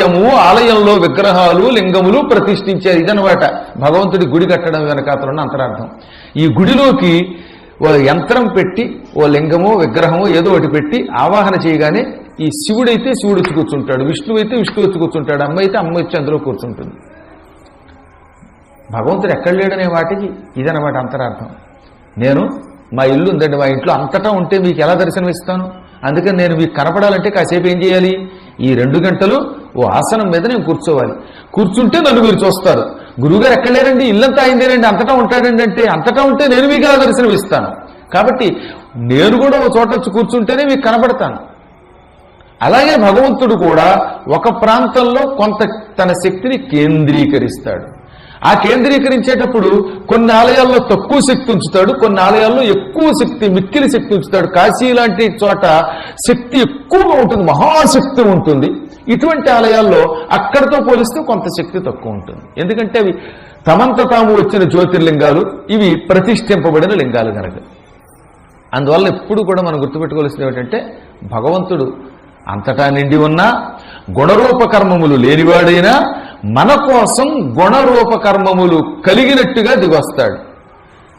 ఆలయము ఆలయంలో విగ్రహాలు లింగములు ప్రతిష్ఠించారు. ఇదనమాట భగవంతుడి గుడి కట్టడం వెనకాతలున్న అంతరార్థం. ఈ గుడిలోకి ఓ యంత్రం పెట్టి ఓ లింగమో విగ్రహము ఏదో ఒకటి పెట్టి ఆవాహన చేయగానే ఈ శివుడైతే శివుడు వచ్చి కూర్చుంటాడు. విష్ణువు అయితే విష్ణువు వచ్చి కూర్చుంటాడు. అమ్మ అయితే అమ్మ వచ్చి అందులో కూర్చుంటుంది. భగవంతుడు ఎక్కడ లేడనే వాటికి ఇదనమాట అంతరార్థం. నేను మా ఇల్లు ఉందండి మా ఇంట్లో అంతటా ఉంటే మీకు ఎలా దర్శనం ఇస్తాను అందుకని నేను మీకు కనపడాలంటే కాసేపు ఏం చేయాలి? ఈ రెండు గంటలు ఓ ఆసనం మీద నేను కూర్చోవాలి. కూర్చుంటే నన్ను చూస్తారు. గురువుగారు ఎక్కడ లేరండి? ఇల్లంతా అయిందేనండి? అంతటా ఉంటాడండి అంటే అంతటా ఉంటే నేను మీకు ఎలా దర్శనమిస్తాను కాబట్టి నేను కూడా ఒక చోట వచ్చి కూర్చుంటేనే మీకు కనబడతాను. అలాగే భగవంతుడు కూడా ఒక ప్రాంతంలో కొంత తన శక్తిని కేంద్రీకరిస్తాడు. ఆ కేంద్రీకరించేటప్పుడు కొన్ని ఆలయాల్లో తక్కువ శక్తి ఉంచుతాడు కొన్ని ఆలయాల్లో ఎక్కువ శక్తి మిక్కిలి శక్తి ఉంచుతాడు. కాశీ లాంటి చోట శక్తి ఎక్కువగా ఉంటుంది మహాశక్తి ఉంటుంది. ఇటువంటి ఆలయాల్లో అక్కడితో పోలిస్తే కొంత శక్తి తక్కువ ఉంటుంది. ఎందుకంటే అవి తమంత తాము వచ్చిన జ్యోతిర్లింగాలు ఇవి ప్రతిష్ఠింపబడిన లింగాలు కనుక అందువల్ల ఎప్పుడు కూడా మనం గుర్తుపెట్టుకోవాల్సింది ఏమిటంటే భగవంతుడు అంతటా నిండి ఉన్నా గుణరూపకర్మములు లేనివాడైనా మన కోసం గుణరూపకర్మములు కలిగినట్టుగా దిగొస్తాడు.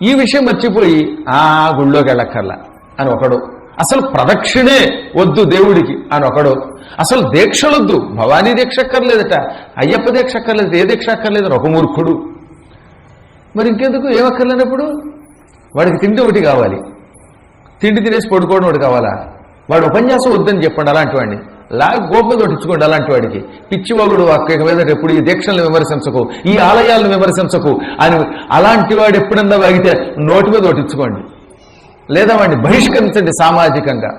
ఈ విషయం మర్చిపోయి ఆ గుళ్ళోకి వెళ్ళక్కర్లా అని ఒకడు అసలు ప్రదక్షిణే వద్దు దేవుడికి అని ఒకడు అసలు దీక్షలొద్దు భవానీ దీక్ష అక్కర్లేదట అయ్యప్ప దీక్ష అక్కర్లేదు ఏ దీక్ష అక్కర్లేదు ఒక మూర్ఖుడు. మరి ఇంకెందుకు? ఏమక్కర్లేనప్పుడు? వాడికి తిండి ఒకటి కావాలి. తిండి తినేసి పడుకోవడం ఒకటి కావాలా? వాడు ఉపన్యాసం వద్దని చెప్పండి అలాంటి వాడిని. లాగా గోపం తోటించుకోండి అలాంటి వాడికి. పిచ్చివాగుడు అక్క మీద ఎప్పుడు ఈ దీక్షలను విమర్శించకు ఈ ఆలయాలను విమర్శించకు అని అలాంటి వాడు ఎప్పుడన్నా వాగితే నోటి మీద తోటించుకోండి లేదా వాడిని బహిష్కరించండి సామాజికంగా.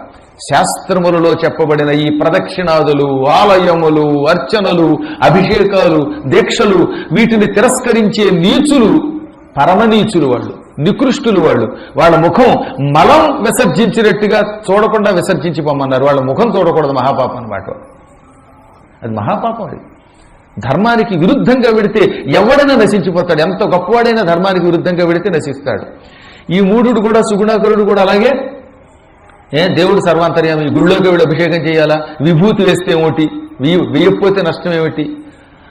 శాస్త్రములలో చెప్పబడిన ఈ ప్రదక్షిణాదులు ఆలయములు అర్చనలు అభిషేకాలు దీక్షలు వీటిని తిరస్కరించే నీచులు పరమనీచులు వాళ్ళు. నికృష్టులు వాళ్ళు. వాళ్ళ ముఖం మలం విసర్జించినట్టుగా చూడకుండా విసర్జించి పొమ్మన్నారు వాళ్ళ ముఖం చూడకూడదు మహాపాపం అనమాట అది మహాపాపం అది. ధర్మానికి విరుద్ధంగా వెడితే ఎవడైనా నశించిపోతాడు. ఎంత గొప్పవాడైనా ధర్మానికి విరుద్ధంగా వెడితే నశిస్తాడు. ఈ మూఢుడు కూడా సుగుణాకరుడు కూడా అలాగే? ఏ దేవుడు సర్వాంతర్యామి గుళ్ళోకి వెళ్ళి అభిషేకం చేయాలా? విభూతి వేస్తే ఏమిటి? వేయకపోతే నష్టం ఏమిటి?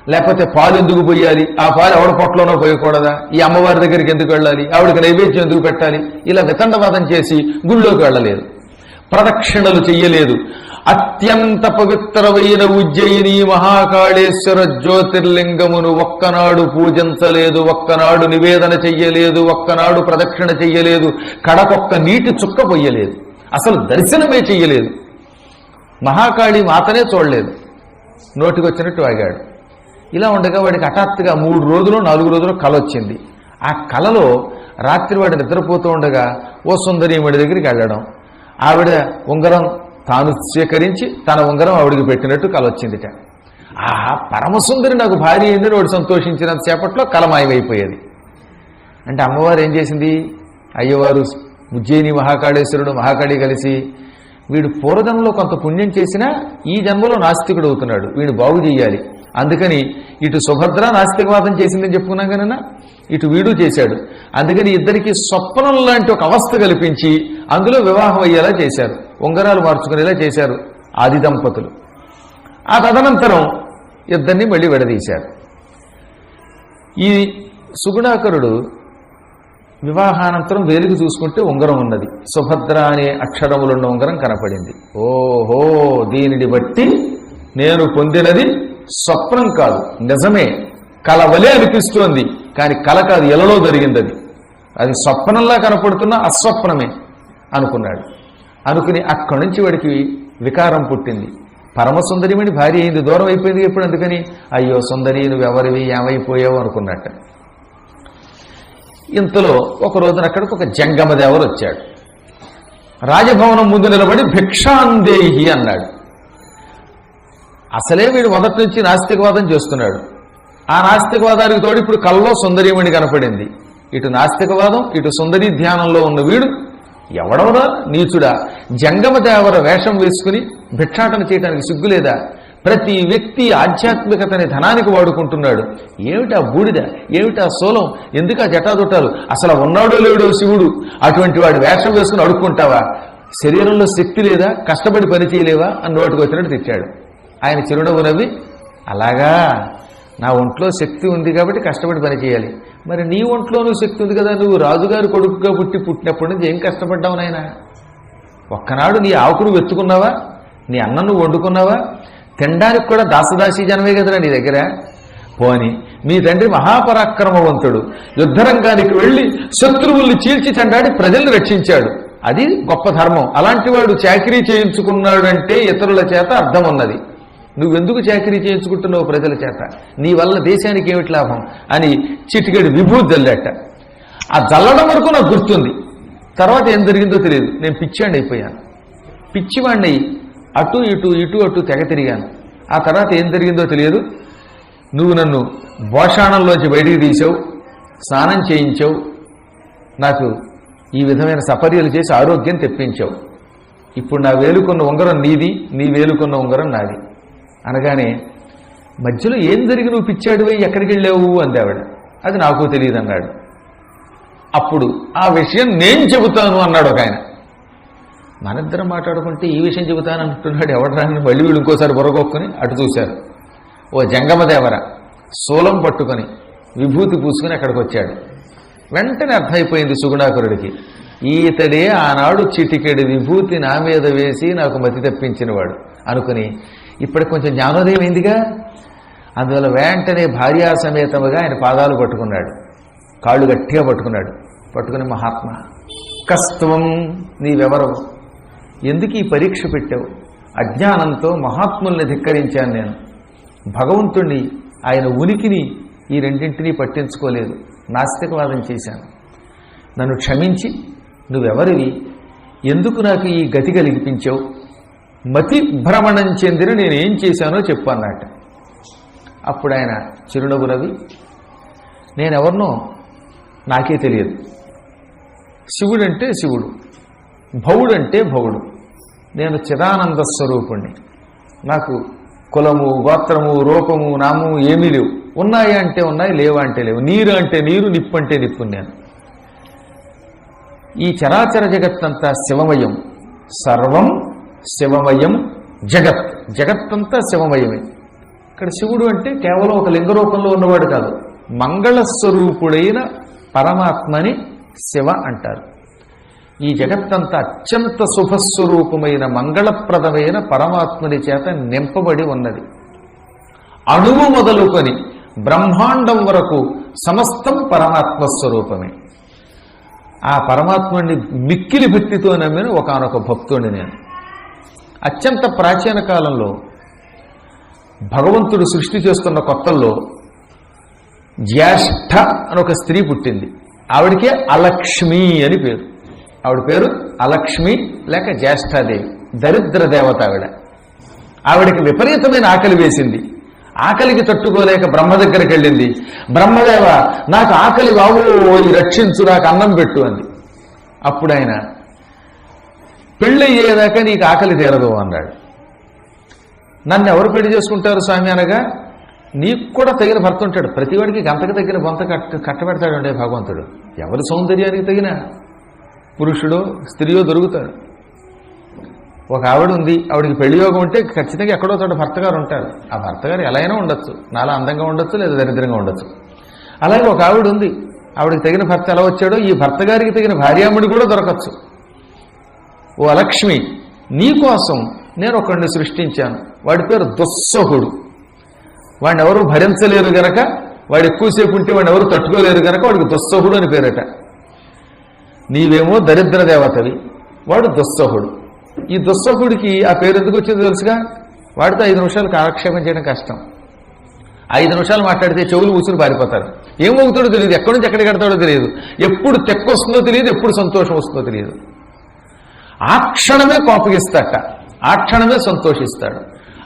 లేకపోతే పాలు ఎందుకు పోయాలి? ఆ పాలు ఎవడ పొట్టలోనో పోయకూడదా? ఈ అమ్మవారి దగ్గరికి ఎందుకు వెళ్ళాలి? ఆవిడకి నైవేద్యం ఎందుకు పెట్టాలి? ఇలా వితండవాదం చేసి గుళ్ళోకి వెళ్ళలేదు. ప్రదక్షిణలు చెయ్యలేదు. అత్యంత పవిత్రమైన ఉజ్జయిని మహాకాళేశ్వర జ్యోతిర్లింగమును ఒక్కనాడు పూజించలేదు ఒక్కనాడు నివేదన చెయ్యలేదు ఒక్కనాడు ప్రదక్షిణ చెయ్యలేదు కడకొక్క నీటి చుక్క పొయ్యలేదు. అసలు దర్శనమే చెయ్యలేదు. మహాకాళి మాతనే చూడలేదు. నోటికొచ్చినట్టు ఆగాడు ఇలా ఉండగా వాడికి హఠాత్తుగా మూడు రోజులు నాలుగు రోజులు కల వచ్చింది. ఆ కలలో రాత్రి వాడు నిద్రపోతూ ఉండగా ఓ సుందరీమడి దగ్గరికి వెళ్ళడం. ఆవిడ ఉంగరం తాను స్వీకరించి తన ఉంగరం ఆవిడికి పెట్టినట్టు కల వచ్చిందిట. ఆ పరమసుందరి నాకు భార్య అయిందని వాడు సంతోషించినంత సేపట్లో మాయమైపోయేది. అంటే అమ్మవారు ఏం చేసింది? అయ్యవారు ఉజ్జయిని మహాకాళేశ్వరుడు మహాకాళి కలిసి వీడు పూర్వజన్మలో కొంత పుణ్యం చేసినా ఈ జన్మలో నాస్తికుడు అవుతున్నాడు. వీడు బాగు చేయాలి. అందుకని ఇటు సుభద్ర నాస్తికవాదం చేసిందని చెప్పుకున్నాం కనుక ఇటు వీడు చేశాడు. అందుకని ఇద్దరికి స్వప్నం లాంటి ఒక అవస్థ కల్పించి అందులో వివాహం అయ్యేలా చేశారు. ఉంగరాలు మార్చుకునేలా చేశారు ఆది దంపతులు. ఆ తదనంతరం ఇద్దరిని మళ్ళీ విడదీశారు. ఈ సుగుణాకరుడు వివాహానంతరం వేలుగు చూసుకుంటే ఉంగరం ఉన్నది. సుభద్ర అనే అక్షరములున్న ఉంగరం కనపడింది. ఓహో దీనిని బట్టి నేను పొందినది స్వప్నం కాదు నిజమే. కలవలే అనిపిస్తోంది కానీ కల కాదు ఎలలో జరిగింది అది అది స్వప్నంలా కనపడుతున్న అస్వప్నమే అనుకున్నాడు. అనుకుని అక్కడి నుంచి వాడికి వికారం పుట్టింది. పరమసుందరిమణి భార్య అయింది దూరం అయిపోయింది ఎప్పుడు అందుకని అయ్యో సుందరి నువ్వెవరివి ఏమైపోయావు? అనుకున్నట్ట. ఇంతలో ఒక రోజున అక్కడికి ఒక జంగమదేవరు వచ్చాడు రాజభవనం ముందు నిలబడి భిక్షాందేహి అన్నాడు. అసలే వీడు మొదటి నుంచి నాస్తికవాదం చేస్తున్నాడు. ఆ నాస్తికవాదానికి తోడు ఇప్పుడు కల్లో సుందరీమణి కనపడింది. ఇటు నాస్తికవాదం ఇటు సుందరి ధ్యానంలో ఉన్న వీడు ఎవడవరా నీచుడా. జంగమదేవర వేషం వేసుకుని భిక్షాటన చేయడానికి సిగ్గులేదా ప్రతి వ్యక్తి ఆధ్యాత్మికతని ధనానికి వాడుకుంటున్నాడు. ఏమిటా బూడిద? ఏమిటా సోలం? ఎందుకు ఆ జటాదుట్టాలు అసలు ఉన్నాడో లేడో శివుడు. అటువంటి వాడు వేషం వేసుకుని అడుక్కుంటావా? శరీరంలో శక్తి లేదా? కష్టపడి పని చేయలేవా? అని నోటికి వచ్చినట్టు తిట్టాడు. ఆయన చిరునవ్వు నవ్వి అలాగా నా ఒంట్లో శక్తి ఉంది కాబట్టి కష్టపడి పని చేయాలి. మరి నీ ఒంట్లోనూ శక్తి ఉంది కదా నువ్వు రాజుగారి కొడుకుగా పుట్టి పుట్టినప్పటి నుంచి ఏం కష్టపడ్డావు నాయనా? ఒక్కనాడు నీ ఆకును వెత్తుకున్నావా నీ అన్నం నువ్వు వండుకున్నావా? తినడానికి కూడా దాసదాసి జనమే కదరా నీ దగ్గర. పోని మీ తండ్రి మహాపరాక్రమవంతుడు. యుద్ధరంగానికి వెళ్ళి శత్రువుల్ని చీల్చి చెండాడి ప్రజల్ని రక్షించాడు. అది గొప్ప ధర్మం. అలాంటి వాడు చాకరీ చేయించుకున్నాడంటే ఇతరుల చేత అర్థం ఉన్నది నువ్వెందుకు చాకరీ చేయించుకుంటున్నావు ప్రజల చేత? నీ వల్ల దేశానికి ఏమిటి లాభం? అని చిటికెడు విభూతి జల్లేట. ఆ జల్లడం వరకు నాకు గుర్తుంది. తర్వాత ఏం జరిగిందో తెలియదు. నేను పిచ్చాండి అయిపోయాను. పిచ్చివాణ్ణి అటు ఇటు ఇటు అటు తెగ తిరిగాను. ఆ తర్వాత ఏం జరిగిందో తెలియదు. నువ్వు నన్ను భోషాణంలోంచి బయటికి తీసావు స్నానం చేయించావు. నాకు ఈ విధమైన సపర్యలు చేసి ఆరోగ్యం తెప్పించావు. ఇప్పుడు నా వేలుకున్న ఉంగరం నీది నీ వేలుకున్న ఉంగరం నాది. అనగానే మధ్యలో ఏం జరిగి నువ్వు పిచ్చాడువై? ఎక్కడికి వెళ్ళావు? అందావిడ. అది నాకు తెలియదు అన్నాడు. అప్పుడు ఆ విషయం నేను చెబుతాను అన్నాడు ఒక ఆయన. మనిద్దరం మాట్లాడుకుంటే ఈ విషయం చెబుతాను అంటున్నాడు ఎవడరాని మళ్ళీ వీళ్ళు ఇంకోసారి బుర్రగొక్కుని అటు చూశారు. ఓ జంగమదేవర శూలం పట్టుకొని విభూతి పూసుకుని అక్కడికి వచ్చాడు. వెంటనే అర్థమైపోయింది సుగుణాకురుడికి. ఈతడే ఆనాడు చిటికెడు విభూతి నా మీద వేసి నాకు మతి తెప్పించినవాడు అనుకుని ఇప్పటికి కొంచెం జ్ఞానోదయం అయిందిగా. అందువల్ల వెంటనే భార్యా సమేతముగా ఆయన పాదాలు పట్టుకున్నాడు. కాళ్ళు గట్టిగా పట్టుకున్నాడు. పట్టుకుని మహాత్మ కస్త్వం నీవెవరవు? ఎందుకు ఈ పరీక్ష పెట్టావు? అజ్ఞానంతో మహాత్ముల్ని ధిక్కరించాను నేను. భగవంతుణ్ణి ఆయన ఉనికిని ఈ రెండింటినీ పట్టించుకోలేదు. నాస్తికవాదం చేశాను. నన్ను క్షమించి నువ్వెవరివి? ఎందుకు నాకు ఈ గతి కలిగిపించావు మతి భ్రమణం చెందిన నేను ఏం చేశానో చెప్పు అప్పుడు ఆయన చిరునవ్వు రవి నేనెవరినో నాకే తెలియదు. శివుడంటే శివుడు భవుడంటే భవుడు. నేను చిదానంద స్వరూపుణ్ణి. నాకు కులము గోత్రము రూపము నామము ఏమీ లేవు. ఉన్నాయా అంటే ఉన్నాయి లేవా అంటే లేవు. నీరు అంటే నీరు నిప్పు అంటే నిప్పు నేను. ఈ చరాచర జగత్తంతా శివమయం. సర్వం శివమయం జగత్. జగత్తంతా శివమయమే. ఇక్కడ శివుడు అంటే కేవలం ఒక లింగ రూపంలో ఉన్నవాడు కాదు. మంగళస్వరూపుడైన పరమాత్మని శివ అంటారు. ఈ జగత్తంతా అత్యంత శుభస్వరూపమైన మంగళప్రదమైన పరమాత్ముని చేత నింపబడి ఉన్నది. అణువు మొదలుకొని బ్రహ్మాండం వరకు సమస్తం పరమాత్మ స్వరూపమే. ఆ పరమాత్మని మిక్కిలి భక్తితో నమ్మిన ఒకనొక భక్తుడిని నేను. అత్యంత ప్రాచీన కాలంలో భగవంతుడు సృష్టి చేస్తున్న కొత్తల్లో జ్యేష్ఠ అని ఒక స్త్రీ పుట్టింది. ఆవిడకే అలక్ష్మి అని పేరు. ఆవిడ పేరు అలక్ష్మి లేక జ్యేష్ఠాదేవి. దరిద్ర దేవత ఆవిడ. ఆవిడకి విపరీతమైన ఆకలి వేసింది. ఆకలికి తట్టుకోలేక బ్రహ్మ దగ్గరికి వెళ్ళింది. బ్రహ్మదేవ నాకు ఆకలి బాబోయి రక్షించు నాకు అన్నం పెట్టు అంది. అప్పుడు ఆయన పెళ్ళయ్యేదాకా నీకు ఆకలి తీరదు అన్నాడు. నన్ను ఎవరు పెళ్ళి చేసుకుంటారు స్వామి అనగా నీకు కూడా తగిన భర్త ఉంటాడు. ప్రతివాడికి గంతకు తగిన బొంత కట్ట కట్టబెడతాడండి భగవంతుడు. ఎవరి సౌందర్యానికి తగిన పురుషుడో స్త్రీయో దొరుకుతాడు. ఒక ఆవిడ ఉంది ఆవిడకి పెళ్ళి యోగం ఉంటే ఖచ్చితంగా ఎక్కడో చోట భర్త గారు ఉంటారు. ఆ భర్త గారు ఎలా అయినా ఉండొచ్చు. నాలా అందంగా ఉండొచ్చు లేదా దరిద్రంగా ఉండొచ్చు. అలాగే ఒక ఆవిడ ఉంది. ఆవిడకి తగిన భర్త ఎలా వచ్చాడో ఈ భర్త గారికి తగిన భార్యాముడి కూడా దొరకచ్చు. ఓ లక్ష్మి నీకోసం నేను ఒకడిని సృష్టించాను. వాడి పేరు దుస్సహుడు. వాడిని ఎవరు భరించలేరు గనక వాడు ఎక్కువసేపు ఉంటే వాడిని ఎవరు తట్టుకోలేరు గనక వాడికి దుస్సహుడు అని పేరట. నీవేమో దరిద్ర దేవతవి వాడు దుస్సహుడు. ఈ దుస్సహుడికి ఆ పేరు ఎందుకు వచ్చిందో తెలుసుగా? వాడితో ఐదు నిమిషాలు కాలక్షేపం చేయడం కష్టం. ఐదు నిమిషాలు మాట్లాడితే చెవులు మూసుకుని పారిపోతారు. ఏం మోగుతాడో తెలియదు ఎక్కడి నుంచి ఎక్కడికి కడతాడో తెలియదు. ఎప్పుడు తెక్క వస్తుందో తెలియదు ఎప్పుడు సంతోషం వస్తుందో తెలియదు. ఆ క్షణమే కోపగిస్తాట. ఆ క్షణమే సంతోషిస్తాడు.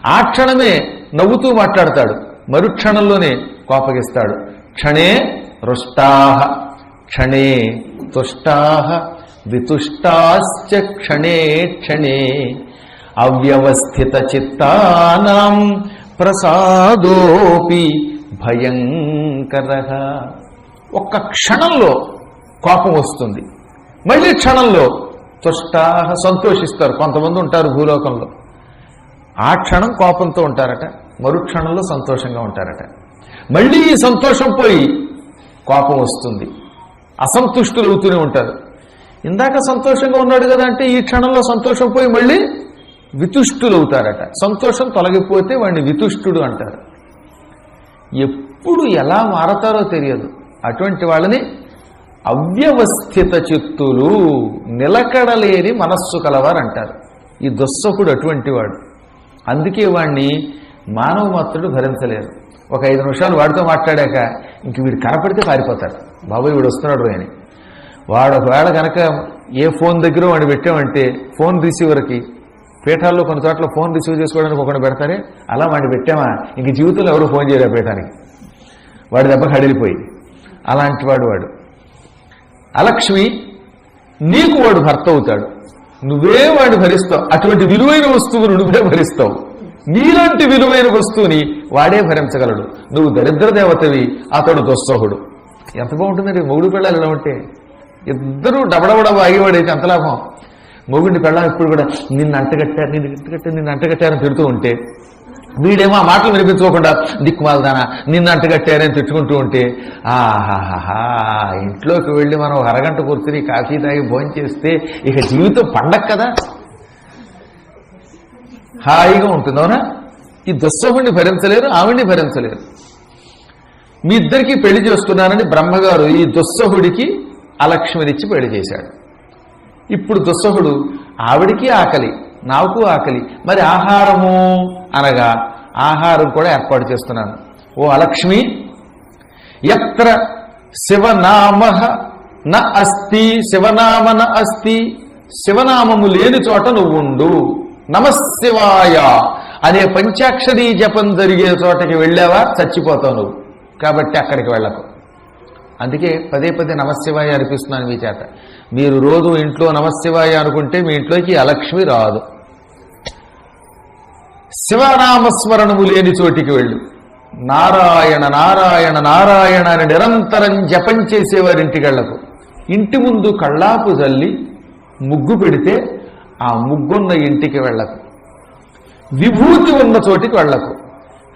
ఆ క్షణమే నవ్వుతూ మాట్లాడతాడు. మరుక్షణంలోనే కోపగిస్తాడు. క్షణే రుష్టాహ క్షణే తుష్టాహ వితుష్టాశ్చ క్షణే క్షణే. అవ్యవస్థిత చిత్తానాం ప్రసాదోపి భయంకర. ఒక్క క్షణంలో కోపం వస్తుంది. మళ్ళీ క్షణంలో తుష్టాహ సంతోషిస్తారు. కొంతమంది ఉంటారు భూలోకంలో. ఆ క్షణం కోపంతో ఉంటారట మరుక్షణంలో సంతోషంగా ఉంటారట. మళ్ళీ ఈ సంతోషం పోయి కోపం వస్తుంది. అసంతుష్టులు అవుతూనే ఉంటారు. ఇందాక సంతోషంగా ఉన్నాడు కదా అంటే ఈ క్షణంలో సంతోషం పోయి మళ్ళీ వితుష్టులు అవుతారట. సంతోషం తొలగిపోతే వాడిని వితుష్టుడు అంటారు. ఎప్పుడు ఎలా మారతారో తెలియదు. అటువంటి వాళ్ళని అవ్యవస్థిత చిత్తులు నిలకడలేని మనస్సు కలవారు అంటారు ఈ దుస్సకుడు అటువంటి వాడు. అందుకే వాణ్ణి మానవ మాత్రుడు భరించలేరు ఒక ఐదు నిమిషాలు వాడితో మాట్లాడాక ఇంక వీడు కనపడితే పారిపోతారు బాబాయ్ వీడు వస్తున్నాడు అని. వాడు ఒకవేళ కనుక ఏ ఫోన్ దగ్గర వాడిని పెట్టామంటే ఫోన్ రిసీవర్కి పీఠాల్లో కొన్ని చోట్ల ఫోన్ రిసీవ్ చేసుకోవడానికి ఒకటి పెడతారే? అలా వాడిని పెట్టామా? ఇంక జీవితంలో ఎవరు ఫోన్ చేయలేరు పీఠానికి? వాడి దెబ్బ కడిలిపోయి. అలాంటి వాడు వాడు. అలక్ష్మి నీకు వాడు భర్త అవుతాడు నువ్వే వాడిని భరిస్తావు. అటువంటి విలువైన వస్తువును నువ్వే భరిస్తావు. నీలాంటి విలువైన వస్తువుని వాడే భరించగలడు. నువ్వు దరిద్ర దేవతవి అతడు దుస్సహుడు. ఎంత బాగుంటుందండి మొగుడు పెళ్ళాలి ఇలా ఉంటే? ఇద్దరూ డబడబడబ ఆగేవాడైతే ఎంత లాభం? మొగుడిని పెళ్ళాం ఇప్పుడు కూడా నిన్ను అంటగట్టారు నిన్ను ఇంటగట్టారు నిన్ను అంటగట్టారని తిడుతూ ఉంటే వీడేమో ఆ మాటలు వినిపించుకోకుండా దిక్కుమాలదానా నిన్ను అంటగట్టారని తిట్టుకుంటూ ఉంటే ఆహాహా ఇంట్లోకి వెళ్ళి మనం అరగంట కూర్చుని కాఫీ తాగి భోజనం చేస్తే ఇక జీవితం పండగ కదా. హాయిగా ఉంటుంది అవునా? ఈ దుస్సహుణ్ణి భరించలేరు ఆవిడ్ని భరించలేరు. మీ ఇద్దరికి పెళ్ళి చేస్తున్నానని బ్రహ్మగారు ఈ దుస్సహుడికి అలక్ష్మినిచ్చి పెళ్ళి చేశాడు. ఇప్పుడు దుస్సహుడు ఆవిడికి ఆకలి నాకు ఆకలి మరి ఆహారము? అనగా ఆహారం కూడా ఏర్పాటు చేస్తున్నాను. ఓ అలక్ష్మి ఎత్ర శివనామ న అస్తి శివనామ న అస్తి శివనామము లేని చోట నువ్వు ఉండు. నమశివాయ అనే పంచాక్షరీ జపం జరిగే చోటకి వెళ్ళావా? చచ్చిపోతావు నువ్వు. కాబట్టి అక్కడికి వెళ్ళకు. అందుకే పదే పదే నమశివాయ అనిపిస్తున్నాను మీ చేత. మీరు రోజు ఇంట్లో నమశివాయ అనుకుంటే మీ ఇంట్లోకి అలక్ష్మి రాదు. శివనామస్మరణము లేని చోటికి వెళ్ళు. నారాయణ నారాయణ నారాయణ అని నిరంతరం జపం చేసేవారింటికి వెళ్ళకు ఇంటి ముందు కళ్ళాపు జల్లి ముగ్గు పెడితే ఆ ముగ్గున్న ఇంటికి వెళ్ళకు. విభూతి ఉన్న చోటికి వెళ్ళకు.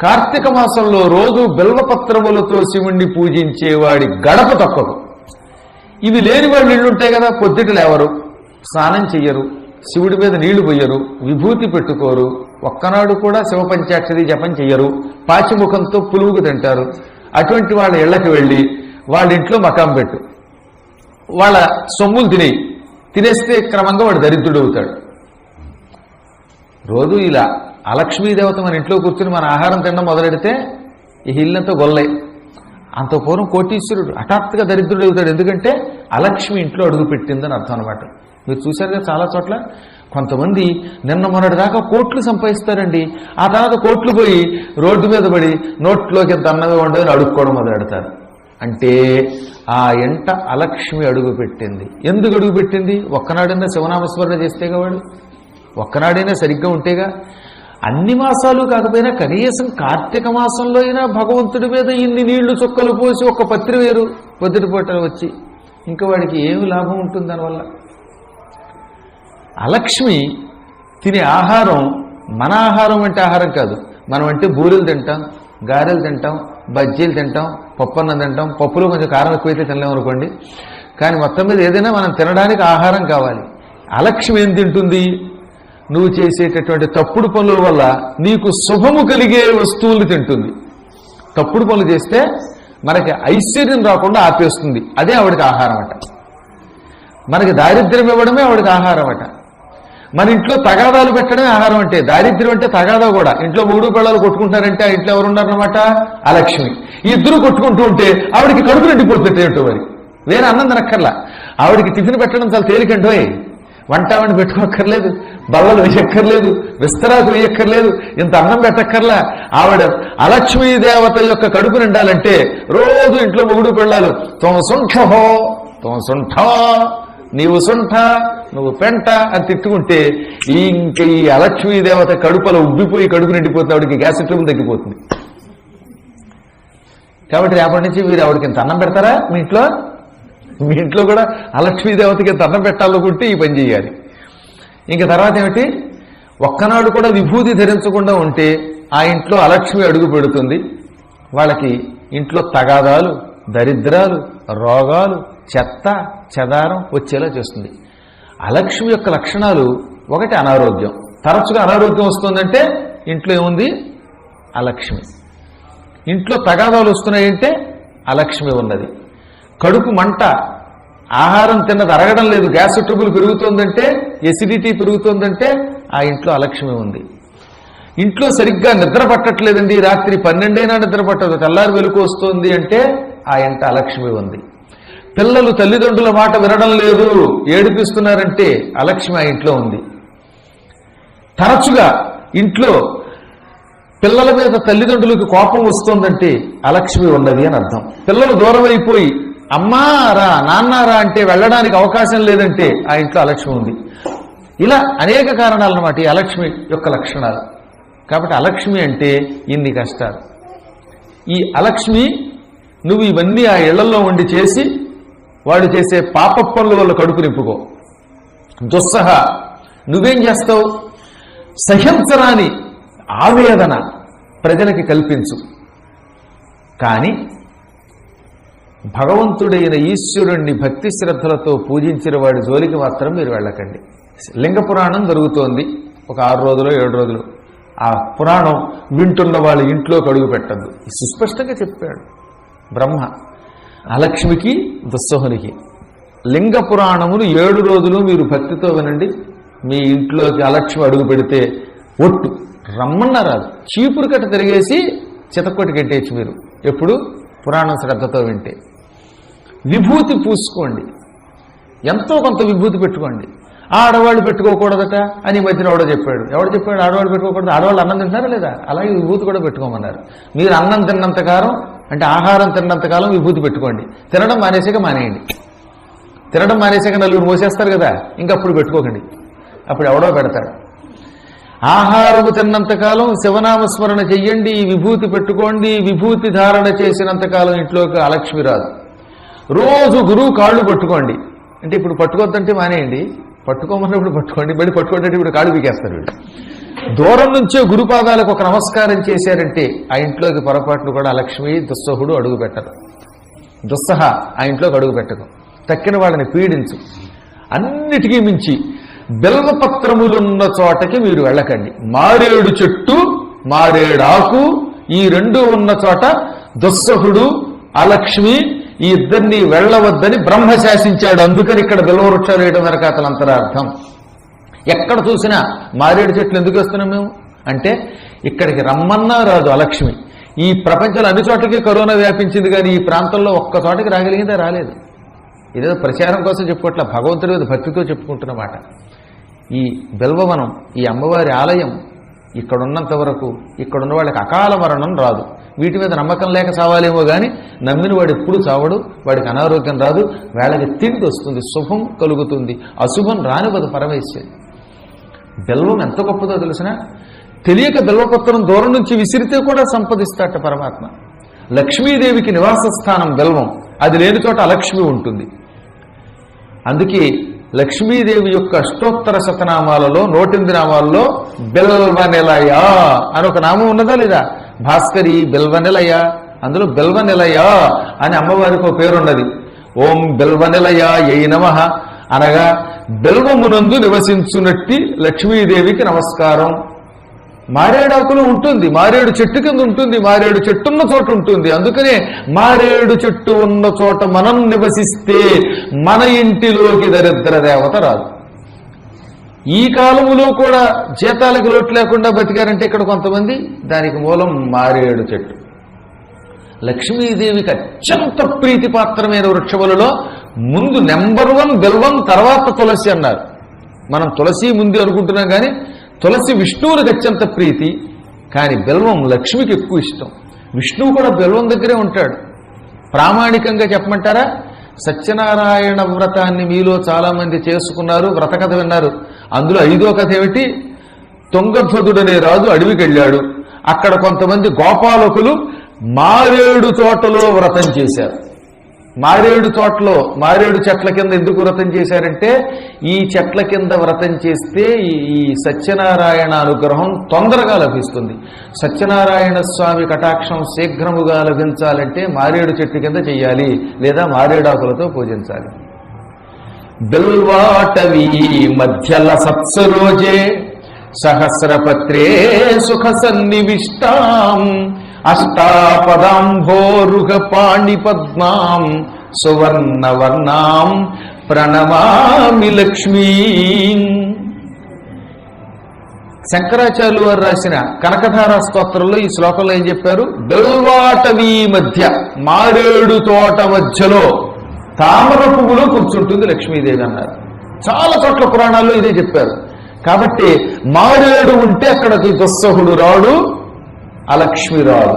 కార్తీక మాసంలో రోజు బిల్వపత్రములతో శివుణ్ణి పూజించేవాడి గడప తక్కువ ఇవి లేని వాళ్ళు ఇళ్ళుంటాయి కదా పొద్దుట లేవరు స్నానం చెయ్యరు శివుడి మీద నీళ్ళు పోయరు విభూతి పెట్టుకోరు ఒక్కనాడు కూడా శివ పంచాక్షరి జపం చెయ్యరు. పాచిముఖంతో పులుగుకు తింటారు. అటువంటి వాళ్ళ ఇళ్ళకి వెళ్ళి వాళ్ళ ఇంట్లో మకాం పెట్టు. వాళ్ళ సొమ్ములు తినేయి తినేస్తే క్రమంగా వాడు దరిద్రుడు అవుతాడు. రోజు ఇలా అలక్ష్మీదేవత మన ఇంట్లో కూర్చుని మన ఆహారం తినడం మొదలెడితే ఈ ఇల్లంతా గొల్లై. అంత పూర్వం కోటీశ్వరుడు హఠాత్తుగా దరిద్రుడు అవుతాడు. ఎందుకంటే అలక్ష్మి ఇంట్లో అడుగు పెట్టిందని అర్థం అనమాట మీరు చూశారు చాలా చోట్ల? కొంతమంది నిన్న మొన్నటి దాకా కోట్లు సంపాదిస్తారండి. ఆ తర్వాత కోట్లు పోయి రోడ్డు మీద పడి నోట్లోకి ఎంత అన్నమే ఉండదని అడుక్కోవడం మొదలెడతారు. అంటే ఆ ఎంట అలక్ష్మి అడుగు పెట్టింది. ఎందుకు అడుగు పెట్టింది? ఒక్కనాడైనా శివనామస్మరణ చేస్తేగా వాడు ఒక్కనాడైనా సరిగ్గా ఉంటేగా. అన్ని మాసాలు కాకపోయినా కనీసం కార్తీక మాసంలో అయినా భగవంతుడి మీద ఇన్ని నీళ్ళు చుక్కలు పోసి ఒక పత్రి వేరు పొద్దుటిపూట వచ్చి. ఇంకా వాడికి ఏమి లాభం ఉంటుంది దానివల్ల? అలక్ష్మి తినే ఆహారం మన ఆహారం అంటే ఆహారం కాదు. మనం అంటే బూరెలు తింటాం గారెలు తింటాం బజ్జీలు తింటాం పప్పన్నం తింటాం పప్పులో కొంచెం కారం ఎక్కువైతే తినలేము అనుకోండి. కానీ మొత్తం మీద ఏదైనా మనం తినడానికి ఆహారం కావాలి. అలక్ష్మి ఏం తింటుంది? నువ్వు చేసేటటువంటి తప్పుడు పనుల వల్ల నీకు శుభము కలిగే వస్తువులు తింటుంది. తప్పుడు పనులు చేస్తే మనకి ఐశ్వర్యం రాకుండా ఆపేస్తుంది. అదే ఆవిడకి ఆహారం అట. మనకి దారిద్ర్యం ఇవ్వడమే ఆవిడకి ఆహారం అట. మన ఇంట్లో తగాదాలు పెట్టడమే ఆహారం అంటే దారిద్ర్యం అంటే తగాదా కూడా. ఇంట్లో మూడు పిల్లలు కొట్టుకుంటారంటే ఆ ఇంట్లో ఎవరున్నారనమాట అలక్ష్మి. ఇద్దరు కొట్టుకుంటూ ఉంటే ఆవిడకి కడుపు నిండిపోతుంటే ఏంటో మరి? వేరే అన్నం తినక్కర్లా. ఆవిడకి టిఫిన్ పెట్టడం చాలా తేలికంటోయ్ వంట ఆవిడ పెట్టుకోక్కర్లేదు బల్లలు వేయక్కర్లేదు విస్తరాకు వేయక్కర్లేదు ఇంత అన్నం పెట్టక్కర్లా. ఆవిడ అలక్ష్మీ దేవత యొక్క కడుపు నిండాలంటే రోజు ఇంట్లో మొగుడు పెళ్ళాలు తోమ సుంఠహో తోమ నీవు సుంఠ నువ్వు పెంట అని తిట్టుకుంటే ఈ ఇంక ఈ అలక్ష్మీ దేవత కడుపులో ఉబ్బిపోయి కడుపు నిండిపోతుంది ఆవిడకి గ్యాస్ ట్రబుల్ తగ్గిపోతుంది. కాబట్టి రేపటి నుంచి మీరు ఆవిడకి ఇంత అన్నం పెడతారా? మీ ఇంట్లో? మీ ఇంట్లో కూడా అలక్ష్మీ దేవతకి ఇంత అన్నం పెట్టాలనుకుంటే ఈ పని చేయాలి. ఇంకా తర్వాత ఏమిటి? ఒక్కనాడు కూడా విభూతి ధరించకుండా ఉంటే ఆ ఇంట్లో అలక్ష్మి అడుగు పెడుతుంది. వాళ్ళకి ఇంట్లో తగాదాలు దరిద్రాలు రోగాలు చెత్త చెదారం వచ్చేలా చేస్తుంది. అలక్ష్మి యొక్క లక్షణాలు ఒకటి అనారోగ్యం. తరచుగా అనారోగ్యం వస్తుందంటే ఇంట్లో ఏముంది? అలక్ష్మి. ఇంట్లో తగాదాలు వస్తున్నాయంటే అలక్ష్మి ఉన్నది. కడుపు మంట ఆహారం తిన్నది అరగడం లేదు గ్యాస్ ట్రబుల్ పెరుగుతోందంటే ఎసిడిటీ పెరుగుతోందంటే ఆ ఇంట్లో అలక్ష్మి ఉంది. ఇంట్లో సరిగ్గా నిద్ర పట్టట్లేదండి రాత్రి పన్నెండైనా నిద్ర పట్టదు తెల్లారి వెలుకు వస్తుంది అంటే ఆ ఇంట అలక్ష్మి ఉంది. పిల్లలు తల్లిదండ్రుల మాట వినడం లేదు. ఏడిపిస్తున్నారంటే అలక్ష్మి ఆ ఇంట్లో ఉంది. తరచుగా ఇంట్లో పిల్లల మీద తల్లిదండ్రులకు కోపం వస్తుందంటే అలక్ష్మి ఉన్నది అని అర్థం. పిల్లలు దూరం అయిపోయి అమ్మారా నాన్నారా అంటే వెళ్ళడానికి అవకాశం లేదంటే ఆ ఇంట్లో అలక్ష్మి ఉంది. ఇలా అనేక కారణాలు అన్నమాట ఈ అలక్ష్మి యొక్క లక్షణాలు. కాబట్టి అలక్ష్మి అంటే ఇన్ని కష్టాలు. ఈ అలక్ష్మి నువ్వు ఇవన్నీ ఆ ఇళ్ళలో ఉండి చేసి వాడు చేసే పాప పనుల వల్ల కడుపు నింపుకో. దుస్సహ. నువ్వేం చేస్తావు? సహించరాని ఆవేదన ప్రజలకి కల్పించు. కానీ భగవంతుడైన ఈశ్వరుణ్ణి భక్తి శ్రద్ధలతో పూజించిన వాడి జోలికి మాత్రం మీరు వెళ్ళకండి. లింగ పురాణం జరుగుతోంది. ఒక ఆరు రోజులు ఏడు రోజులు. ఆ పురాణం వింటున్న వాళ్ళ ఇంట్లోకి అడుగు పెట్టద్దు. సుస్పష్టంగా చెప్పాడు బ్రహ్మ. అలక్ష్మికి దుస్సహునికి. లింగ పురాణములు ఏడు రోజులు మీరు భక్తితో వినండి. మీ ఇంట్లోకి అలక్ష్మి అడుగు పెడితే ఒట్టు. రమ్మన్నారు చీపురు కట్ట తిరిగేసి చితక్కొట్టి కట్టేయచ్చు మీరు. ఎప్పుడు? పురాణం శ్రద్ధతో వింటే. విభూతి పూసుకోండి. ఎంతో కొంత విభూతి పెట్టుకోండి. ఆడవాళ్ళు పెట్టుకోకూడదట అని మధ్యన ఎవడో చెప్పాడు. ఎవడు చెప్పాడు? ఆడవాళ్ళు పెట్టుకోకూడదు. ఆడవాళ్ళు అన్నం తింటారా లేదా? అలాగే విభూతి కూడా పెట్టుకోమన్నారు. మీరు అన్నం తిన్నంతకారం అంటే ఆహారం తిన్నంతకాలం విభూతి పెట్టుకోండి. తినడం మానేసాక మానేయండి. తినడం మానేసాక నలుగురు మోసేస్తారు కదా ఇంకా అప్పుడు పెట్టుకోకండి. అప్పుడు ఎవడో పెడతాడు. ఆహారము తిన్నంతకాలం శివనామస్మరణ చెయ్యండి విభూతి పెట్టుకోండి విభూతి ధారణ చేసినంతకాలం ఇంట్లోకి అలక్ష్మి రాదు. రోజు గురువు కాళ్ళు పట్టుకోండి. అంటే ఇప్పుడు పట్టుకోవద్దంటే మానేయండి. పట్టుకోమన్నప్పుడు పట్టుకోండి మళ్ళీ పట్టుకోండి ఇప్పుడు కాళ్ళు పీకేస్తారు వీళ్ళు. దూరం నుంచే గురుపాదాలకు ఒక నమస్కారం చేశారంటే ఆ ఇంట్లోకి పొరపాట్లు కూడా లక్ష్మి దుస్సహుడు అడుగు పెట్టరు దుస్సహ ఆ ఇంట్లోకి అడుగు పెట్టకు తక్కిన వాళ్ళని పీడించు. అన్నిటికీ మించి బెల్వపత్రములున్న చోటకి మీరు వెళ్ళకండి. మారేడు చెట్టు మారేడాకు ఈ రెండు ఉన్న చోట దుస్సహుడు అలక్ష్మి ఈ ఇద్దరిని వెళ్ళవద్దని బ్రహ్మ శాసించాడు. అందుకని ఇక్కడ బిల్వవృక్షాలు వేయడం వరకు అతని అంతరార్థం. ఎక్కడ చూసినా మారేడు చెట్లు ఎందుకు వేస్తున్నాం మేము? అంటే ఇక్కడికి రమ్మన్నా రాదు అలక్ష్మి. ఈ ప్రపంచంలో అన్ని చోట్లకి కరోనా వ్యాపించింది కానీ ఈ ప్రాంతంలో ఒక్క చోటకి రాగలిగిందే? రాలేదు. ఇదేదో ప్రచారం కోసం చెప్పుకోవట్ల భగవంతుడి మీద భక్తితో చెప్పుకుంటున్నమాట. ఈ బిల్వవనం ఈ అమ్మవారి ఆలయం ఇక్కడ ఉన్నంత వరకు ఇక్కడ ఉన్న వాళ్ళకి అకాల మరణం రాదు. వీటి మీద నమ్మకం లేక చావాలేమో కానీ నమ్మిన వాడు ఎప్పుడు చావడు వాడికి అనారోగ్యం రాదు వేళకి తిండి వస్తుంది శుభం కలుగుతుంది అశుభం రానివ్వదు పరమేశ్వరి. బెల్వం ఎంత గొప్పదో తెలిసిన? తెలియక బెల్వపత్రం దూరం నుంచి విసిరితే కూడా సంపదిస్తాట పరమాత్మ. లక్ష్మీదేవికి నివాస స్థానం బెల్వం. అది లేని చోట అలక్ష్మి ఉంటుంది. అందుకే లక్ష్మీదేవి యొక్క అష్టోత్తర శతనామాలలో నోటింది నామాలలో బెల్వనిలయ అని ఒక నామం ఉన్నదా లేదా? భాస్కరి బెల్వనిలయ అందులో బెల్వనిలయ అని అమ్మవారికి ఒక పేరున్నది. ఓం బెల్వనిలయ ఏ నమ. అనగా బెల్వమునందు నివసించునట్టి లక్ష్మీదేవికి నమస్కారం. మారేడాకులు ఉంటుంది మారేడు చెట్టు కింద ఉంటుంది మారేడు చెట్టున్న చోట ఉంటుంది. అందుకనే మారేడు చెట్టు ఉన్న చోట మనం నివసిస్తే మన ఇంటిలోకి దరిద్ర దేవత రాదు. ఈ కాలములో కూడా జీతాలకు లోటు లేకుండా బతికారంటే ఇక్కడ కొంతమంది దానికి మూలం మారేడు చెట్టు. లక్ష్మీదేవికి అత్యంత ప్రీతిపాత్రమైన వృక్షములలో ముందు నెంబర్ వన్ బెల్వం తర్వాత తులసి అన్నారు. మనం తులసి ముందు అనుకుంటున్నాం కానీ తులసి విష్ణువునికి అత్యంత ప్రీతి కానీ బెల్వం లక్ష్మికి ఎక్కువ ఇష్టం. విష్ణువు కూడా బెల్వం దగ్గరే ఉంటాడు. ప్రామాణికంగా చెప్పమంటారా? సత్యనారాయణ వ్రతాన్ని మీలో చాలామంది చేసుకున్నారు వ్రత కథ విన్నారు. అందులో ఐదో కథ ఏమిటి? తుంగధ్వజుడనే రాజు అడవికి వెళ్ళాడు అక్కడ కొంతమంది గోపాలకులు మారేడు తోటలో వ్రతం చేశారు. మారేడు తోటలో మారేడు చెట్ల కింద ఎందుకు వ్రతం చేశారంటే ఈ చెట్ల కింద వ్రతం చేస్తే ఈ- సత్యనారాయణ అనుగ్రహం తొందరగా లభిస్తుంది. సత్యనారాయణ స్వామి కటాక్షం శీఘ్రముగా లభించాలంటే మారేడు చెట్టు కింద చెయ్యాలి లేదా మారేడాకులతో పూజించాలి. బిల్వాటవి మధ్యల సత్సరోజే సహస్రపత్రే సుఖ సన్నివిష్టాం. అష్టాపదాంభోరుగ పాణి పద్మాం సువర్ణవర్ణాం ప్రణవామి లక్ష్మీ. శంకరాచార్యులు వారు రాసిన కనకధార స్తోత్రంలో ఈ శ్లోకంలో ఏం చెప్పారు? బెల్వాటవీ మధ్య మారేడు తోట మధ్యలో తామర పువ్వులో కూర్చుంటుంది లక్ష్మీదేవి అన్నారు. చాలా చోట్ల పురాణాల్లో ఇదే చెప్పారు. కాబట్టి మారేడు ఉంటే అక్కడికి దుస్సహుడు రాడు అలక్ష్మి రాడు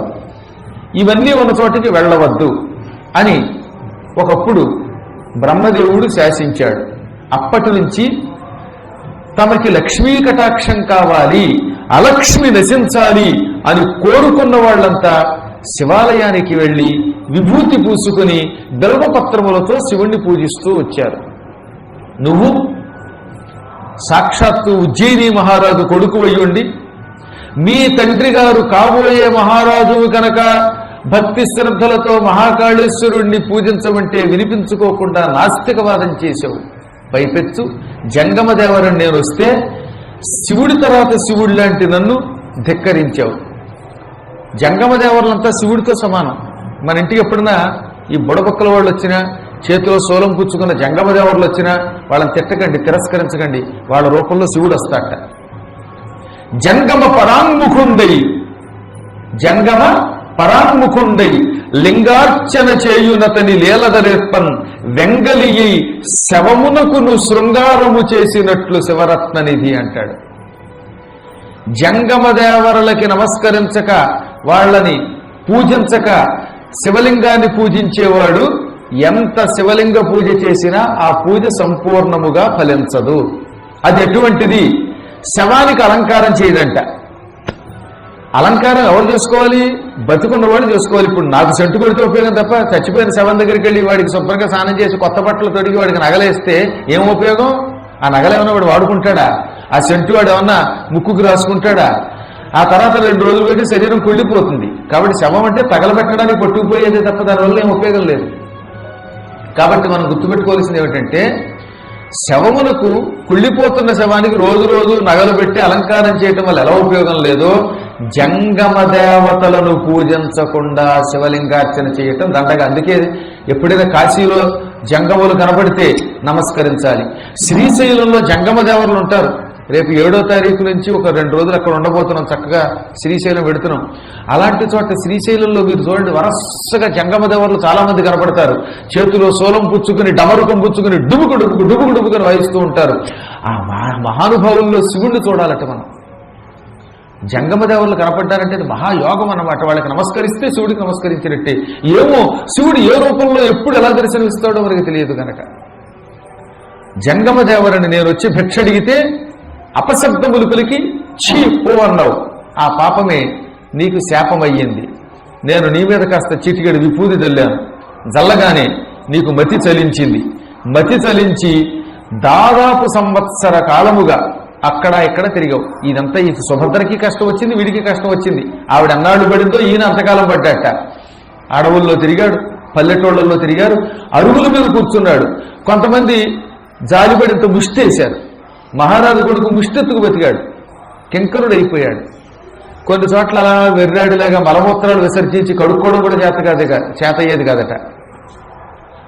ఇవన్నీ ఉన్న చోటికి వెళ్ళవద్దు అని ఒకప్పుడు బ్రహ్మదేవుడు శాసించాడు. అప్పటి నుంచి తమకి లక్ష్మీ కటాక్షం కావాలి అలక్ష్మి నశించాలి అని కోరుకున్న వాళ్ళంతా శివాలయానికి వెళ్ళి విభూతి పూసుకుని బిల్వపత్రములతో శివుణ్ణి పూజిస్తూ వచ్చారు. నువ్వు సాక్షాత్తు ఉజ్జయిని మహారాజు కొడుకు అయ్యుండి మీ తండ్రి గారు కాబోయే మహారాజు కనుక భక్తి శ్రద్ధలతో మహాకాళేశ్వరుణ్ణి పూజించమంటే వినిపించుకోకుండా నాస్తికవాదం చేశావు. పైపెచ్చు జంగమదేవరని నేను వస్తే శివుడి తర్వాత శివుడు లాంటి నన్ను ధిక్కరించావు. జంగమదేవరులంతా శివుడితో సమానం. మన ఇంటికి ఎప్పుడన్నా ఈ బుడబొక్కల వాళ్ళు వచ్చినా చేతిలో సోలం పుచ్చుకున్న జంగమదేవర్లు వచ్చినా వాళ్ళని తిట్టకండి తిరస్కరించకండి. వాళ్ళ రూపంలో శివుడు వస్తాట జంగమ పరాంగుకుండై జంగమ పరాంగుకుండై లింగార్చన చేయునతని లీలదరేప్పన్ వెంగలియి శవమునకును శృంగారము చేసినట్లు శివరత్ననిధి అంటాడు. జంగమదేవరలకి నమస్కరించక వాళ్ళని పూజించక శివలింగాన్ని పూజించేవాడు ఎంత శివలింగ పూజ చేసినా ఆ పూజ సంపూర్ణముగా ఫలించదు. అది ఎటువంటిది శవానికి అలంకారం చేయదంట. అలంకారం ఎవరు చేసుకోవాలి? బతుకున్న వాడు చేసుకోవాలి. ఇప్పుడు నాకు సెంటు కొడితే ఉపయోగం తప్ప చచ్చిపోయిన శవం దగ్గరికి వెళ్ళి వాడికి శుభ్రంగా స్నానం చేసి కొత్త బట్టలు తొడిగి వాడికి నగలేస్తే ఏం ఉపయోగం? ఆ నగలు ఏమన్నా వాడు వాడుకుంటాడా? ఆ సెంటు వాడు ఏమన్నా ముక్కుకు రాసుకుంటాడా? ఆ తర్వాత రెండు రోజులు పెట్టి శరీరం కుళ్ళిపోతుంది. కాబట్టి శవం అంటే తగలబెట్టడానికి పట్టుకుపోయేదే తప్ప దానివల్ల ఏం ఉపయోగం లేదు. కాబట్టి మనం గుర్తుపెట్టుకోవాల్సింది ఏమిటంటే శవమునకు కుళ్ళిపోతున్న శవానికి రోజు రోజు నగలు పెట్టి అలంకారం చేయటం వల్ల ఎలా ఉపయోగం లేదో జంగమ దేవతలను పూజించకుండా శివలింగార్చన చేయటం దండగా. అందుకే ఎప్పుడైనా కాశీలో జంగములు కనబడితే నమస్కరించాలి. శ్రీశైలంలో జంగమ దేవతలు ఉంటారు. రేపు ఏడో తారీఖు నుంచి ఒక రెండు రోజులు అక్కడ ఉండబోతున్నాం చక్కగా శ్రీశైలం పెడుతున్నాం అలాంటి చోట శ్రీశైలంలో మీరు చూడండి వరసగా జంగమదేవర్లు చాలామంది చాలా మంది కనపడతారు చేతిలో సోలం పుచ్చుకుని డమరుకం పుచ్చుకుని డుబుకు డుబుకు డుబుకు డుబుకుని వాయిస్తూ ఉంటారు. ఆ మహా- మహానుభావుల్లో శివుణ్ణి చూడాలట మనం. జంగమదేవర్లు కనపడ్డారంటే అది మహాయోగం అన్నమాట. వాళ్ళకి నమస్కరిస్తే శివుడికి నమస్కరించినట్టే. ఏమో శివుడు ఏ రూపంలో ఎప్పుడు ఎలా దర్శనమిస్తాడో మనకి తెలియదు కనుక జంగమదేవరని నేను వచ్చి భిక్ష అడిగితే అపశబ్దములు పలికి చీ పో అన్నావు ఆ పాపమే నీకు శాపమయ్యింది. నేను నీ మీద కాస్త చిటికెడు విపూది చల్లాను జల్లగానే నీకు మతి చలించింది. మతి చలించి దాదాపు సంవత్సర కాలముగా అక్కడ ఇక్కడ తిరిగావు. ఇదంతా ఈ సుభద్రకి కష్టం వచ్చింది వీడికి కష్టం వచ్చింది. ఆవిడ అన్నాడు పడిందో ఈయన అంతకాలం పడ్డాట. అడవుల్లో తిరిగాడు పల్లెటూళ్ళల్లో తిరిగారు అరుగుల మీద కూర్చున్నాడు. కొంతమంది జాలిపడింత ముష్టేశారు మహారాజు కొడుకు ముష్టెత్తుకు బతికాడు కింకరుడు అయిపోయాడు. కొన్ని చోట్ల అలా వెర్రాడిలాగా మలమూత్రాలు విసర్జించి కడుక్కోవడం కూడా చేత కాదు చేత అయ్యేది కాదట.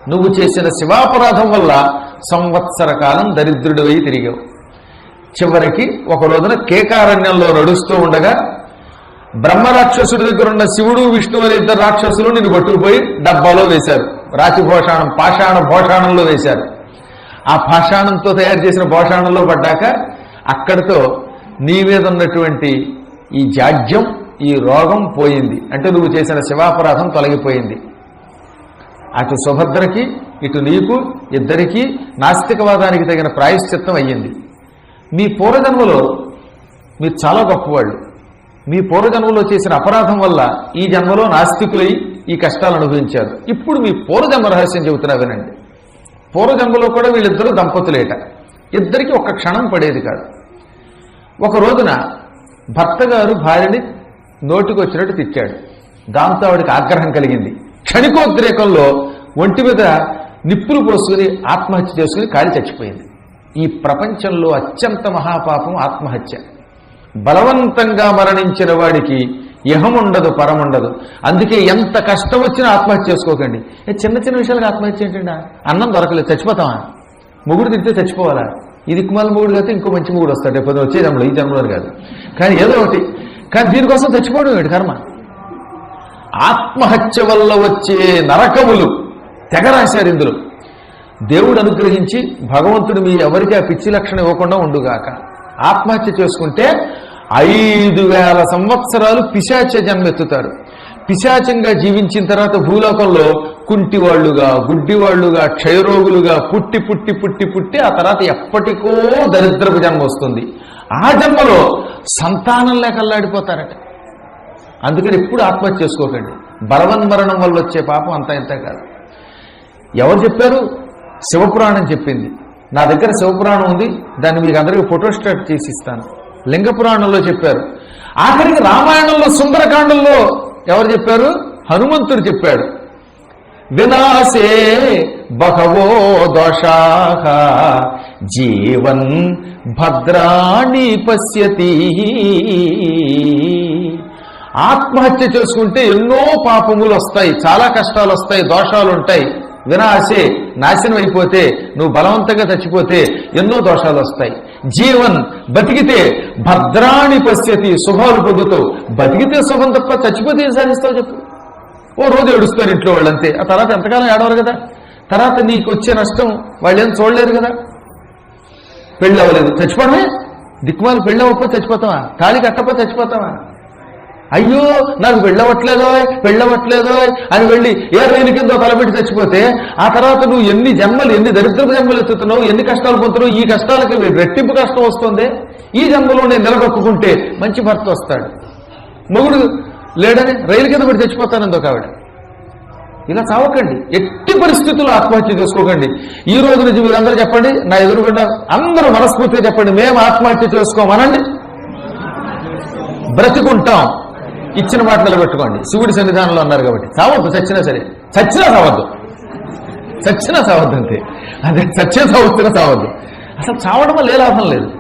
నువ్వు చేసిన శివాపరాధం వల్ల సంవత్సర కాలం దరిద్రుడివై తిరిగావు. చివరికి ఒక రోజున కేకారణ్యంలో నడుస్తూ ఉండగా బ్రహ్మ రాక్షసుడి దగ్గర ఉన్న శివుడు విష్ణువు అనే ఇద్దరు రాక్షసులు నిన్ను పట్టుకుపోయి డబ్బాలో వేశారు. రాతి భోషాణం పాషాణ భోషాణంలో వేశారు. ఆ పాషాణంతో తయారు చేసిన పోషాణంలో పడ్డాక అక్కడితో నీ మీద ఉన్నటువంటి ఈ జాడ్యం ఈ రోగం పోయింది. అంటే నువ్వు చేసిన శివాపరాధం తొలగిపోయింది. అటు సుభద్రకి ఇటు నీకు ఇద్దరికీ నాస్తికవాదానికి తగిన ప్రాయశ్చిత్తం అయ్యింది. మీ పూర్వజన్మలో మీరు చాలా గొప్పవాళ్ళు. మీ పూర్వజన్మలో చేసిన అపరాధం వల్ల ఈ జన్మలో నాస్తికులై ఈ కష్టాలు అనుభవించారు. ఇప్పుడు మీ పూర్వజన్మ రహస్యం చెబుతున్నా వినండి. పూర్వజన్మలో కూడా వీళ్ళిద్దరూ దంపతులేట. ఇద్దరికి ఒక్క క్షణం పడేది కాదు. ఒక రోజున భర్త గారు భార్యని నోటికి వచ్చినట్టు తిట్టాడు. దాంతో ఆవిడికి ఆగ్రహం కలిగింది. క్షణికోద్రేకంలో ఒంటి మీద నిప్పులు పోసుకుని ఆత్మహత్య చేసుకుని కాలి చచ్చిపోయింది. ఈ ప్రపంచంలో అత్యంత మహాపాపం ఆత్మహత్య. బలవంతంగా మరణించిన వాడికి ఇహముండదు పరముండదు. అందుకే ఎంత కష్టం వచ్చినా ఆత్మహత్య చేసుకోకండి. చిన్న చిన్న విషయాలకు ఆత్మహత్య ఏంటండి? అన్నం దొరకలేదు చచ్చిపోతామా? ముగుడు తిడితే చచ్చిపోవాలా? ఇది కుమాల మొగుడు కాదు ఇంకో మంచి మొగుడు వస్తాడు ఎప్పుడు వచ్చే జన్మలో ఈ జన్మలో కాదు. కానీ ఏదో ఒకటి. కానీ దీనికోసం చచ్చిపోవడం ఏంటి కర్మ. ఆత్మహత్య వల్ల వచ్చే నరకములు తెగ రాశారు ఇందులో. దేవుడు అనుగ్రహించి భగవంతుడు మీ ఎవరికి ఆ పిచ్చి లక్షణం ఇవ్వకుండా ఉండుగాక. ఆత్మహత్య చేసుకుంటే ఐదు వేల సంవత్సరాలు పిశాచ జన్మెత్తుతారు. పిశాచంగా జీవించిన తర్వాత భూలోకంలో కుంటివాళ్ళుగా గుడ్డివాళ్ళుగా క్షయరోగులుగా పుట్టి పుట్టి పుట్టి పుట్టి ఆ తర్వాత ఎప్పటికో దరిద్రపు జన్మ వస్తుంది. ఆ జన్మలో సంతానం లేక అల్లాడిపోతారట. అందుకని ఎప్పుడు ఆత్మహత్య చేసుకోకండి. బలవన్మరణం వల్ల వచ్చే పాపం అంత ఇంత కాదు. ఎవరు చెప్పారు? శివపురాణం చెప్పింది. నా దగ్గర శివపురాణం ఉంది. దాన్ని మీకు అందరికీ ఫోటోస్టాట్ చేసి ఇస్తాను. లింగ పురాణంలో చెప్పారు. ఆఖరికి రామాయణంలో సుందరకాండంలో ఎవరు చెప్పారు? హనుమంతుడు చెప్పాడు. వినాశే బహవో దోషాహ జీవన్ భద్రాణి పశ్యతి. ఆత్మహత్య చేసుకుంటే ఎన్నో పాపములు వస్తాయి చాలా కష్టాలు వస్తాయి దోషాలు ఉంటాయి. వినాశే నాశనం అయిపోతే నువ్వు బలవంతంగా చచ్చిపోతే ఎన్నో దోషాలు వస్తాయి. జీవన్ బతికితే భద్రాణి పశ్యతి శుభాలు పొందుతావు బతికితే శుభం తప్ప చచ్చిపోతే ఏం సాధిస్తావు చెప్పు? ఓ రోజు ఏడుస్తారు ఇంట్లో వాళ్ళంతే. ఆ తర్వాత ఎంతకాలం ఏడవరు కదా? తర్వాత నీకు వచ్చే నష్టం వాళ్ళేం చూడలేరు కదా? పెళ్ళి అవ్వలేదు చచ్చిపోవడమే? దిక్కుమాలు పెళ్ళి అవ్వకపోతే చచ్చిపోతావా? తాళి కట్టకపోతే చచ్చిపోతావా? అయ్యో నాకు వెళ్ళవట్లేదో వెళ్ళవట్లేదో అని వెళ్ళి ఏ రైలు కింద తలబెట్టి చచ్చిపోతే ఆ తర్వాత నువ్వు ఎన్ని జన్మలు ఎన్ని దరిద్రపు జన్మలు ఎత్తుతున్నావు ఎన్ని కష్టాలు పొందుతున్నావు ఈ కష్టాలకి రెట్టింపు కష్టం వస్తుంది. ఈ జన్మలో నేను నిలబొక్కుంటే మంచి భర్త వస్తాడు. మొగుడు లేడని రైలు కింద పడి చచ్చిపోతానందో ఆవిడ? ఇలా చావకండి. ఎట్టి పరిస్థితుల్లో ఆత్మహత్య చేసుకోకండి. ఈ రోజు నుంచి చెప్పండి నా ఎదురుగుండా అందరూ మనస్ఫూర్తిగా చెప్పండి మేము ఆత్మహత్య చేసుకోమనండి. బ్రతికుంటాం. ఇచ్చిన మాట నిలబెట్టుకోండి. శివుడి సన్నిధానంలో ఉన్నారు కాబట్టి. చావద్దు చచ్చినా సరే. చచ్చినా చావద్దు. చచ్చినా చావద్దు అంతే. అదే చచ్చినా చావచ్చునా చావద్దు. అసలు చావడం వల్ల ఏ లాభం లేదు.